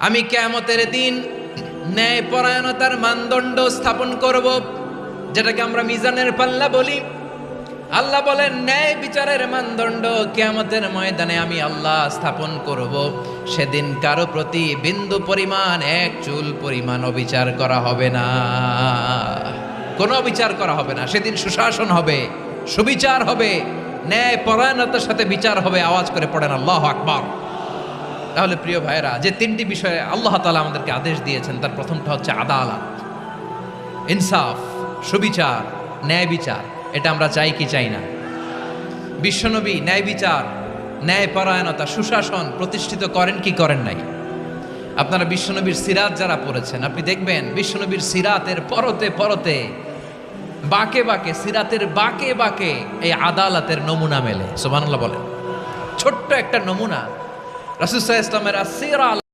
আমি কেমতের দিন ন্যায় পরায়ণতার মানদণ্ড স্থাপন করব, যেটাকে আমরা মিজানের পাল্লা বলি। আল্লাহ বলেন, ন্যায় বিচারের মানদণ্ড কেয়ামতের ময়দানে আমি আল্লাহ স্থাপন করব। সেদিন কারও প্রতি বিন্দু পরিমাণ এক চুল পরিমাণ অবিচার করা হবে না। কোনো বিচার করা হবে না। সেদিন সুশাসন হবে, সুবিচার হবে ন্যায় পরায়ণতার সাথে বিচার হবে। আওয়াজ করে পড়েন, আল্লাহ আকবার। তাহলে প্রিয় ভাইয়েরা, যে তিনটি বিষয়ে আল্লাহ তালা আমাদেরকে আদেশ দিয়েছেন, তার প্রথমটা হচ্ছে আদালত, ইনসাফ, সুবিচার, ন্যায় বিচার। এটা আমরা চাই কি চাই না? বিশ্বনবী ন্যায় বিচার ন্যায় পরায়ণতা সুশাসন প্রতিষ্ঠিত করেন কি করেন নাই? আপনারা বিশ্বনবীর সিরাত যারা পড়েছেন, আপনি দেখবেন বিশ্বনবীর সিরাতের পরতে পরতে, বাকে বাকে, সিরাতের বাকে বাকে এই আদালতের নমুনা মেলে। সোমানুল্লাহ বলেন। ছোট্ট একটা নমুনা রাসুসাহ ইসলামের আসিরা